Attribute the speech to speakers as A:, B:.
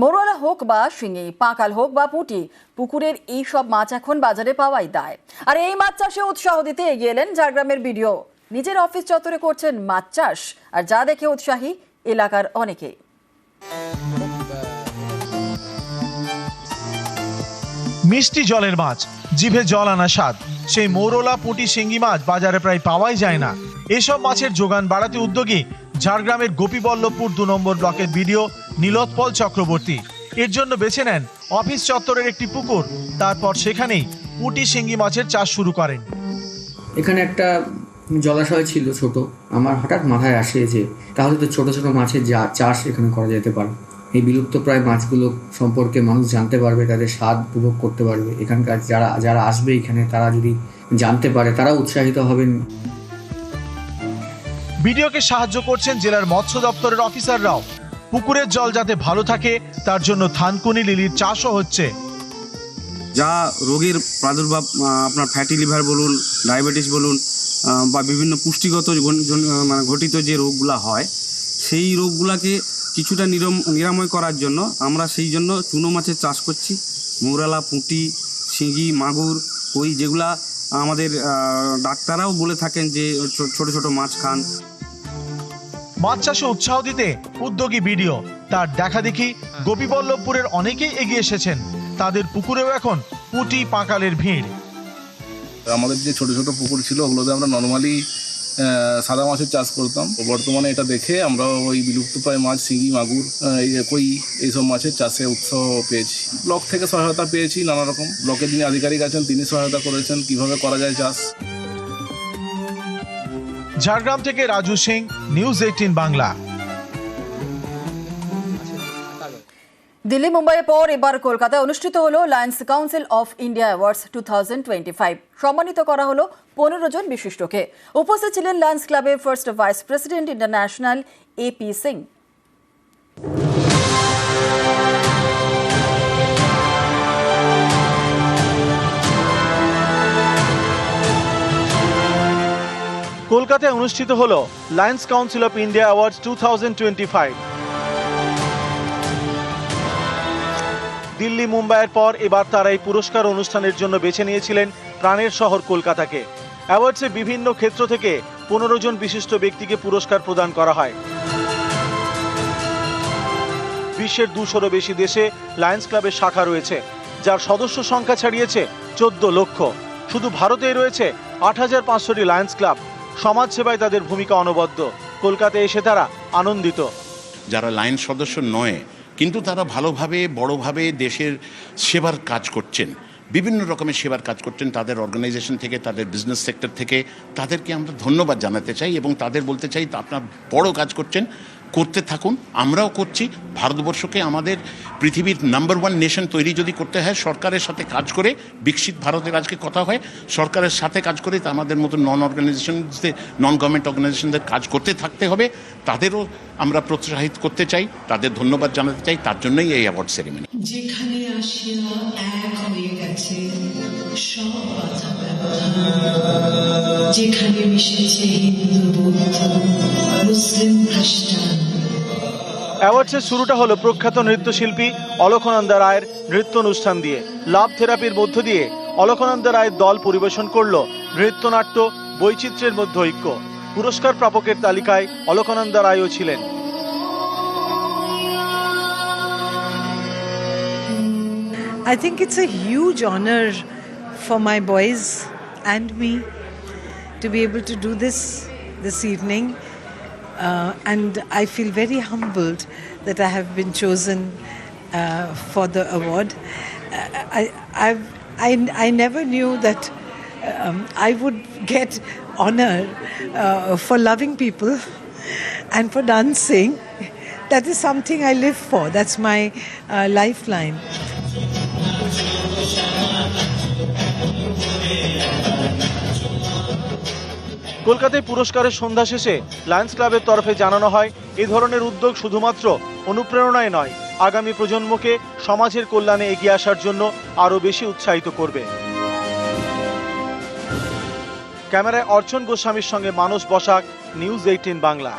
A: মোরলা হোক বা শিঙি, পাঁকাল হোক বা পুঁটি, পুকুরের এই সব মাছ এখন বাজারে পাওয়াই দায়। আর এই মাছ চাষে উৎসাহ দিতে এগিয়ে এলেন ঝাড়গ্রামের ভিডিও নিজের অফিস চত্বরে করছেন মাছ চাষ, আর যা দেখে উৎসাহী এলাকার অনেকেই।
B: মিষ্টি জলের মাছ, জিভে জল আনা স্বাদ, সেই মৌরলা, পুঁটি শিঙ্গি মাছ বাজারে প্রায় পাওয়াই যায় না। এসব মাছের যোগান বাড়াতে উদ্যোগী ঝাড়গ্রামের গোপীবল্লভপুর দু নম্বর ব্লকের বিডিও নীলোৎপল চক্রবর্তী। এর জন্য বেছে নেন অফিস চত্বরের একটি পুকুর। তারপর সেখানেই পুটি শিঙ্গি মাছের চাষ শুরু করেন।
C: এখানে একটা জলাশয় ছিল ছোট। আমার হঠাৎ মাথায় আসে যে, তাহলে তো ছোট ছোট মাছের যা- চাষ এখানে করা যেতে পারে। এই বিলুপ্তপ্রায় মাছগুলো সম্পর্কে মানুষ জানতে পারবে, তাদের স্বাদ উপভোগ করতে পারবে। এখানকার যারা যারা আসবে এখানে, তারা যদি জানতে পারে তারা উৎসাহিত হবেন।
B: ভিডিওকে সাহায্য করছেন জেলার মৎস্য দপ্তরের অফিসাররাও। পুকুরের জল যাতে ভালো থাকে, তার জন্য থানকুনি লিলির চাষও হচ্ছে।
D: যা রোগের প্রাদুর্ভাব আপনার ফ্যাটি লিভার বলুন ডায়াবেটিস বলুন বা বিভিন্ন পুষ্টিগত মানে ঘটিত যে রোগগুলো হয়, সেই রোগগুলোকে কিছুটা নিরম, নিরাময় করার জন্য আমরা সেই জন্য চুনো মাছের চাষ করছি। মৌরালা, পুঁটি, শিঙি, মাগুর, কই যেগুলা আমাদের আহ, ডাক্তাররাও বলে থাকেন যে ছোট ছোট মাছ খান।
B: মাছ চাষে উৎসাহ দিতে উদ্যোগী ভিডিও তার দেখা দেখি গোপীবল্লভপুরের অনেকেই এগিয়ে এসেছেন। তাদের পুকুরেও এখন পুঁটি পাকালের ভিড়।
E: আমাদের যে ছোট ছোট পুকুর ছিল ওগুলোতে আমরা নর্মালি সাদা মাছের চাষ করতাম। বর্তমানে এটা দেখে আমরা ওই বিলুপ্তপ্রায় মাছ, শিঙি, মাগুর কই এইসব মাছের চাষে উৎসাহ পেয়েছি। ব্লক থেকে সহায়তা পেয়েছি নানা রকম। ব্লকে যিনি আধিকারিক আছেন, তিনি সহায়তা করেছেন, কীভাবে করা যায় চাষ।
B: ঝাড়গ্রাম থেকে রাজু সিং, নিউজ এইটিন বাংলা।
A: দিল্লি মুম্বাইয়ের পর এবার কলকাতায় অনুষ্ঠিত হলো Lions Council of India awards two সম্মানিত করা হলো পনেরো জন বিশিষ্টকে। উপস্থিত ছিলেন লায়ন্স ক্লাবের first vice president international AP Singh
B: কলকাতায় অনুষ্ঠিত হলো Lions Council of India awards two Delhi মুম্বাইয়ের পর এবার তারা এই পুরস্কার অনুষ্ঠানের জন্য বেছে নিয়েছিলেন প্রাণের শহর কলকাতাকে। অ্যাওয়ার্ডসে বিভিন্ন ক্ষেত্র থেকে পনেরো জন বিশিষ্ট ব্যক্তিকে পুরস্কার প্রদান করা হয়। বিশ্বের দুশোরও বেশি দেশে লায়ন্স ক্লাবের শাখা রয়েছে, যার সদস্য সংখ্যা ছাড়িয়েছে চোদ্দ লক্ষ। শুধু ভারতেই রয়েছে আট হাজার পাঁচশোটি লায়ন্স ক্লাব। সমাজ সেবায় তাদের ভূমিকা অনবদ্য। কলকাতায় এসে তারা আনন্দিত।
F: যারা লাইন সদস্য নয় কিন্তু তারা ভালোভাবে, বড়োভাবে দেশের সেবার কাজ করছেন। বিভিন্ন রকমের সেবার কাজ করছেন তাদের অর্গানাইজেশন থেকে, তাদের বিজনেস সেক্টর থেকে। তাদেরকে আমরা ধন্যবাদ জানাতে চাই এবং তাদের বলতে চাই, আপনার বড় কাজ করছেন। করতে থাকুন, আমরাও করছি। ভারতবর্ষকে আমাদের পৃথিবীর নাম্বার ওয়ান নেশন তৈরি যদি করতে হয়, সরকারের সাথে কাজ করে, বিকশিত ভারতের আজকে কথা হয়, সরকারের সাথে কাজ করে তা আমাদের মতো নন অর্গানাইজেশনদের নন গভর্নমেন্ট অর্গানাইজেশনদের কাজ করতে থাকতে হবে। তাদেরও আমরা প্রোৎসাহিত করতে চাই, তাদের ধন্যবাদ জানাতে চাই, তার জন্যই এই অ্যাওয়ার্ড সেরিমনি
G: যেখানে মিশেছে হিন্দু বৌদ্ধ।
B: অ্যাওয়ার্ডসের শুরুটা হলো প্রখ্যাত নৃত্যশিল্পী অলকানন্দা রায়ের নৃত্য অনুষ্ঠান দিয়ে। লাভ থেরাপির মধ্য দিয়ে অলকানন্দা রায়ের দল পরিবেশন করল নৃত্যনাট্য বৈচিত্র্যের মধ্যে ঐক্য। পুরস্কার প্রাপকের তালিকায় অলকানন্দা রায়ও ছিলেন।
H: I think it's a huge honor for my boys and me to be able to do this this evening. Uh, and I feel very humbled that I have been chosen uh, for the award. Uh, I, I've, I, I never knew that um, I would get honor uh, for loving people and for dancing. That is something I live for. That's my uh, lifeline.
B: কলকাতায় পুরস্কারের সন্ধ্যা শেষে Lions ক্লাবের তরফে জানানো হয়, এ ধরনের উদ্যোগ শুধুমাত্র অনুপ্রেরণায় নয়, আগামী প্রজন্মকে সমাজের কল্যাণে এগিয়ে আসার জন্য আরও বেশি উৎসাহিত করবে। ক্যামেরায় অর্চন গোস্বামীর সঙ্গে মানুষ বসাক, নিউজ এইটিন বাংলা।